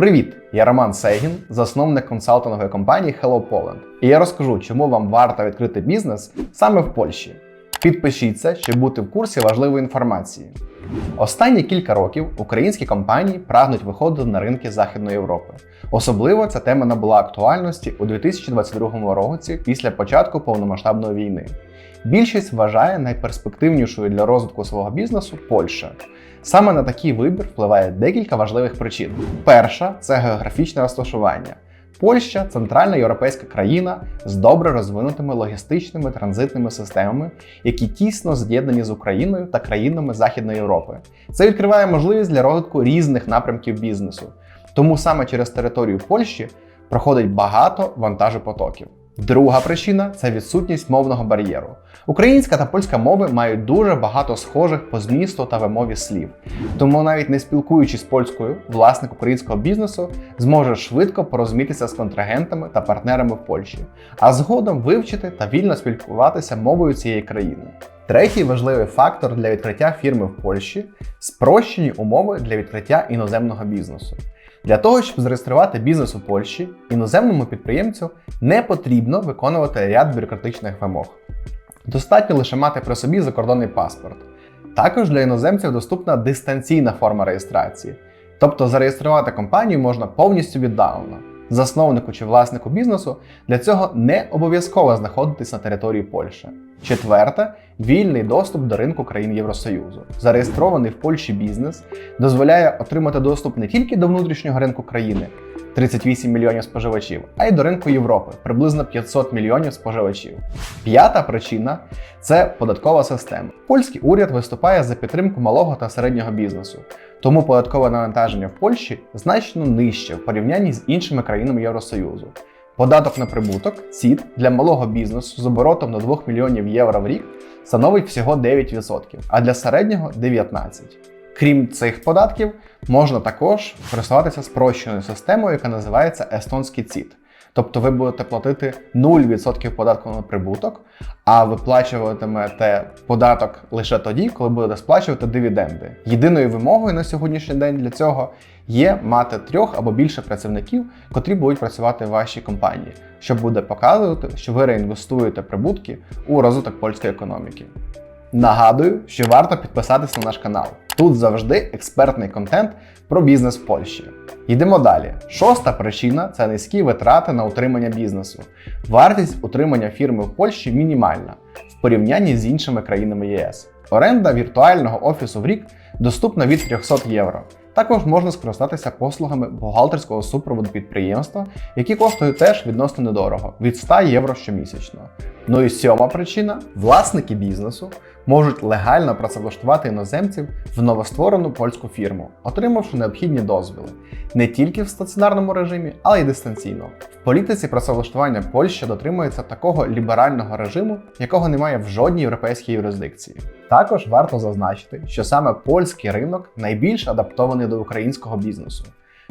Привіт! Я Роман Сейгін, засновник консалтингової компанії Hello Poland. І я розкажу, чому вам варто відкрити бізнес саме в Польщі. Підпишіться, щоб бути в курсі важливої інформації. Останні кілька років українські компанії прагнуть виходити на ринки Західної Європи. Особливо ця тема набула актуальності у 2022 році після початку повномасштабної війни. Більшість вважає найперспективнішою для розвитку свого бізнесу Польща. Саме на такий вибір впливає декілька важливих причин. Перша це географічне розташування. Польща центральна європейська країна з добре розвинутими логістичними транзитними системами, які тісно з'єднані з Україною та країнами Західної Європи. Це відкриває можливість для розвитку різних напрямків бізнесу. Тому саме через територію Польщі проходить багато вантажопотоків. Друга причина це відсутність мовного бар'єру. Українська та польська мови мають дуже багато схожих по змісту та вимові слів. Тому навіть не спілкуючись польською, власник українського бізнесу зможе швидко порозумітися з контрагентами та партнерами в Польщі, а згодом вивчити та вільно спілкуватися мовою цієї країни. Третій важливий фактор для відкриття фірми в Польщі спрощені умови для відкриття іноземного бізнесу. Для того, щоб зареєструвати бізнес у Польщі, іноземному підприємцю не потрібно виконувати ряд бюрократичних вимог. Достатньо лише мати при собі закордонний паспорт. Також для іноземців доступна дистанційна форма реєстрації, тобто зареєструвати компанію можна повністю віддалено. Засновнику чи власнику бізнесу для цього не обов'язково знаходитись на території Польщі. Четверте вільний доступ до ринку країн Євросоюзу. Зареєстрований в Польщі бізнес дозволяє отримати доступ не тільки до внутрішнього ринку країни 38 мільйонів споживачів, а й до ринку Європи приблизно 500 мільйонів споживачів. П'ята причина це податкова система. Польський уряд виступає за підтримку малого та середнього бізнесу. Тому податкове навантаження в Польщі значно нижче в порівнянні з іншими країнами Євросоюзу. Податок на прибуток ЦІД для малого бізнесу з оборотом до 2 мільйонів євро в рік становить всього 9%, а для середнього 19%. Крім цих податків, можна також користуватися спрощеною системою, яка називається естонський ЦІД. Тобто ви будете платити 0% податку на прибуток, а виплачуватимете податок лише тоді, коли будете сплачувати дивіденди. Єдиною вимогою на сьогоднішній день для цього є мати трьох або більше працівників, котрі будуть працювати в вашій компанії, що буде показувати, що ви реінвестуєте прибутки у розвиток польської економіки. Нагадую, що варто підписатись на наш канал. Тут завжди експертний контент про бізнес в Польщі. Йдемо далі. Шоста причина це низькі витрати на утримання бізнесу. Вартість утримання фірми в Польщі мінімальна в порівнянні з іншими країнами ЄС. Оренда віртуального офісу в рік доступна від 300 євро. Також можна скористатися послугами бухгалтерського супроводу підприємства, які коштують теж відносно недорого від 100 євро щомісячно. Ну і сьома причина: власники бізнесу можуть легально працевлаштувати іноземців в новостворену польську фірму, отримавши необхідні дозвіли не тільки в стаціонарному режимі, але й дистанційно. В політиці працевлаштування Польща дотримується такого ліберального режиму, якого немає в жодній європейській юрисдикції. Також варто зазначити, що саме польський ринок найбільш адаптований до українського бізнесу.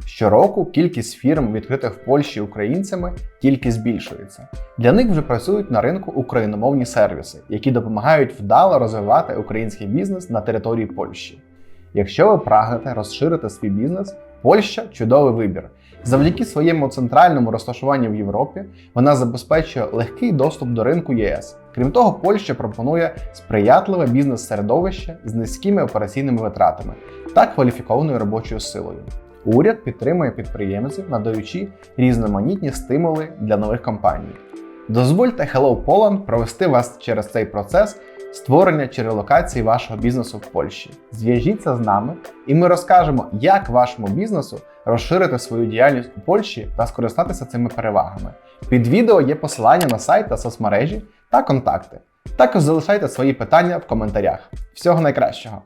Щороку кількість фірм, відкритих в Польщі українцями, тільки збільшується. Для них вже працюють на ринку україномовні сервіси, які допомагають вдало розвивати український бізнес на території Польщі. Якщо ви прагнете розширити свій бізнес, Польща чудовий вибір. Завдяки своєму центральному розташуванню в Європі вона забезпечує легкий доступ до ринку ЄС. Крім того, Польща пропонує сприятливе бізнес-середовище з низькими операційними витратами та кваліфікованою робочою силою. Уряд підтримує підприємців, надаючи різноманітні стимули для нових компаній. Дозвольте Hello Poland провести вас через цей процес створення чи релокації вашого бізнесу в Польщі. Зв'яжіться з нами, і ми розкажемо, як вашому бізнесу розширити свою діяльність у Польщі та скористатися цими перевагами. Під відео є посилання на сайт та соцмережі та контакти. Також залишайте свої питання в коментарях. Всього найкращого!